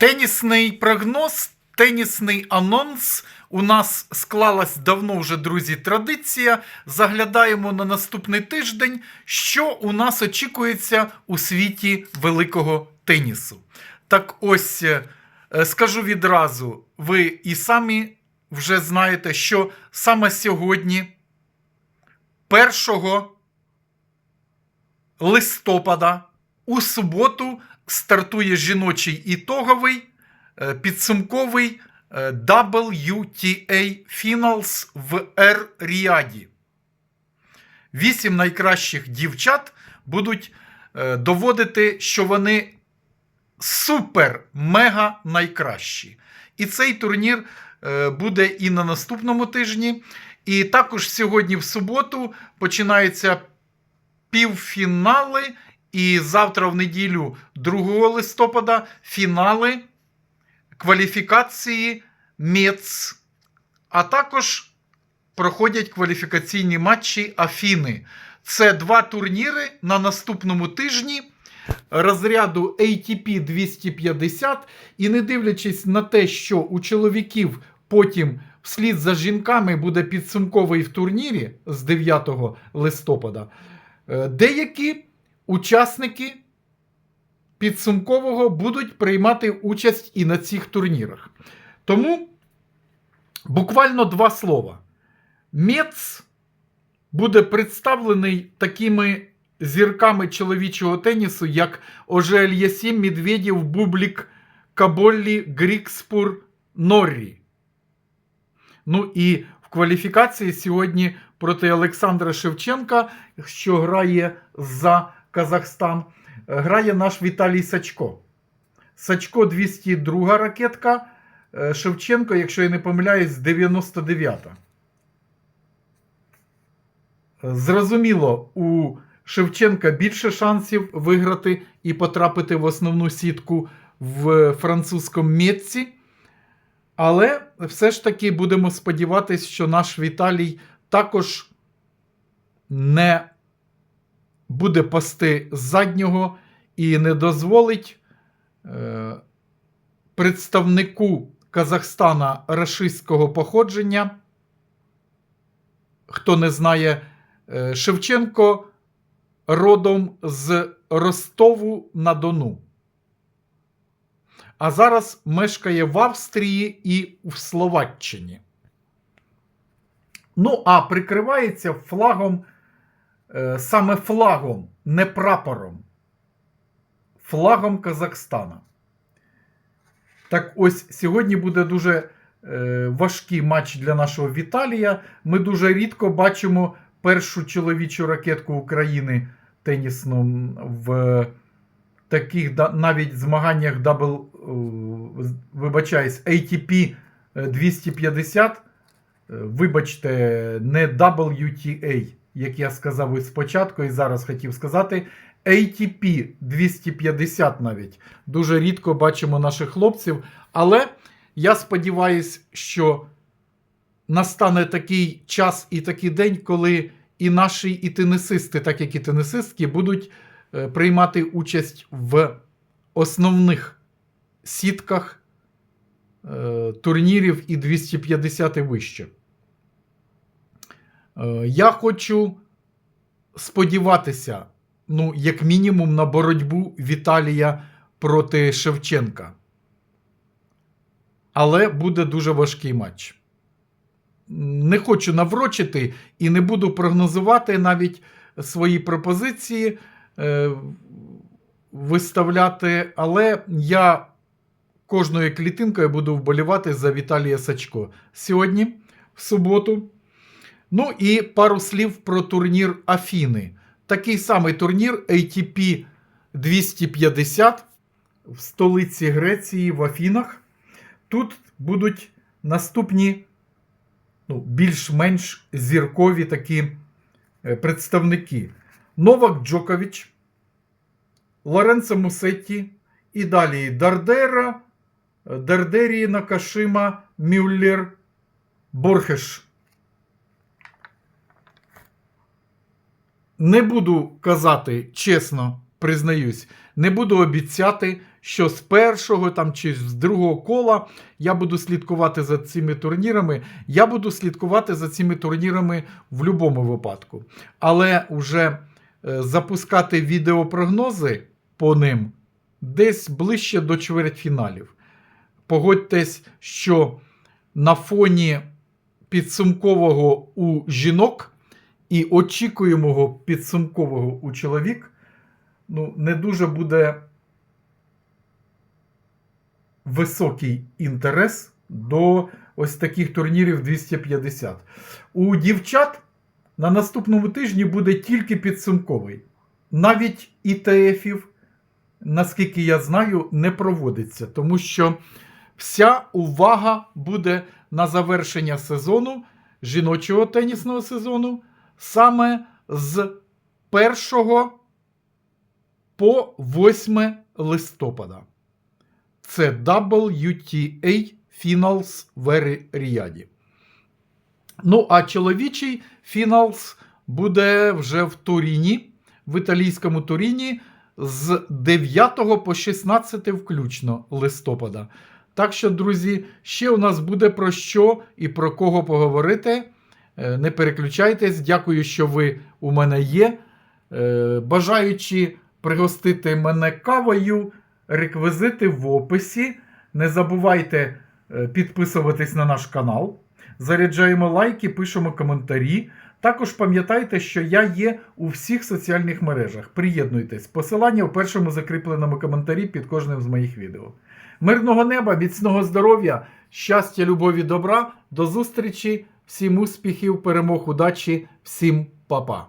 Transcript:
Тенісний прогноз, тенісний анонс. У нас склалась давно вже, друзі, традиція. Заглядаємо на наступний тиждень, що у нас очікується у світі великого тенісу. Так ось е, скажу відразу, ви і самі вже знаєте, що саме сьогодні, 1 листопада, у суботу стартує жіночий ітоговий е, підсумковий е, WTA Finals в Ер-Ріаді. Вісім найкращих дівчат будуть е, доводити, що вони супер-мега найкращі. І цей турнір буде і на наступному тижні. І також сьогодні, в суботу, починаються півфінали. І завтра, в неділю, 2 листопада, фінали кваліфікації МЕЦ. А також проходять кваліфікаційні матчі Афіни. Це два турніри на наступному тижні розряду ATP 250. І не дивлячись на те, що у чоловіків потім вслід за жінками буде підсумковий в турнірі з 9 листопада, е, деякі учасники підсумкового будуть приймати участь і на цих турнірах. Тому буквально два слова. Мец буде представлений такими зірками чоловічого тенісу, як Ожель Ясім, Медведєв, Бублік, Каболлі, Грікспур, Норрі. Ну і в кваліфікації сьогодні проти Олександра Шевченка, що грає за Казахстан, грає наш Віталій Сачко. Сачко 202 ракетка. е, Шевченко, якщо я не помиляюсь, 99-та. Зрозуміло, у Шевченка більше шансів виграти і потрапити в основну сітку в французькому Метці. Але все ж таки будемо сподіватися, що наш Віталій також не буде пасти з заднього і не дозволить е, представнику Казахстана рашистського походження. Хто не знає, е, Шевченко родом з Ростову на Дону. А зараз мешкає в Австрії і в Словаччині. Ну, а прикривається флагом, саме флагом, не прапором. Флагом Казахстана. Так ось сьогодні буде дуже е, важкий матч для нашого Віталія. Ми дуже рідко бачимо першу чоловічу ракетку України тенісну в таких навіть змаганнях дабл, е, вибачаюсь, ATP 250. е, Вибачте, не WTA, як я сказав ось спочатку, і зараз хотів сказати. ATP 250 навіть. Дуже рідко бачимо наших хлопців. Але я сподіваюся, що настане такий час і такий день, коли і наші і тенісисти, так як і тенісистки, будуть е, приймати участь в основних сітках е, турнірів і 250 і вище. Е, я хочу сподіватися, ну, як мінімум, на боротьбу Віталія проти Шевченка. Але буде дуже важкий матч. Не хочу наврочити і не буду прогнозувати навіть свої пропозиції е, виставляти, але я кожною клітинкою буду вболівати за Віталія Сачко сьогодні, в суботу. Ну і пару слів про турнір Афіни. Такий самий турнір ATP 250 в столиці Греції в Афінах. Тут будуть наступні ну, більш-менш зіркові такі е, представники: Новак Джокович, Лоренцо Мусетті і далі Дардера, е, Дардері Накашима, Мюллер, Борхеш. Не буду казати, чесно признаюсь, не буду обіцяти, що з першого там, чи з другого кола я буду слідкувати за цими турнірами. Я буду слідкувати за цими турнірами в будь-якому випадку. Але вже е, запускати відеопрогнози по ним десь ближче до чвертьфіналів. Погодьтесь, що на фоні підсумкового у жінок і очікуємого підсумкового у чоловік ну, не дуже буде високий інтерес до ось таких турнірів 250. У дівчат на наступному тижні буде тільки підсумковий. Навіть ІТФів, наскільки я знаю, не проводиться, тому що вся увага буде на завершення сезону, жіночого тенісного сезону, саме з 1 по 8 листопада. Це WTA Finals в Ріаді. Ну, а чоловічий Finals буде вже в Туріні, в італійському Туріні з 9 по 16 включно листопада. Так що, друзі, ще у нас буде про що і про кого поговорити. Е, Не переключайтесь. Дякую, що ви у мене є. Е, Бажаючи пригостити мене кавою, реквізити в описі. Не забувайте е, підписуватись на наш канал. Заряджаємо лайки, пишемо коментарі. Також пам'ятайте, що я є у всіх соціальних мережах. Приєднуйтесь. Посилання в першому закріпленому коментарі під кожним з моїх відео. Мирного неба, міцного здоров'я, щастя, любові, добра. До зустрічі, всім успіхів, перемог, удачі, всім па-па.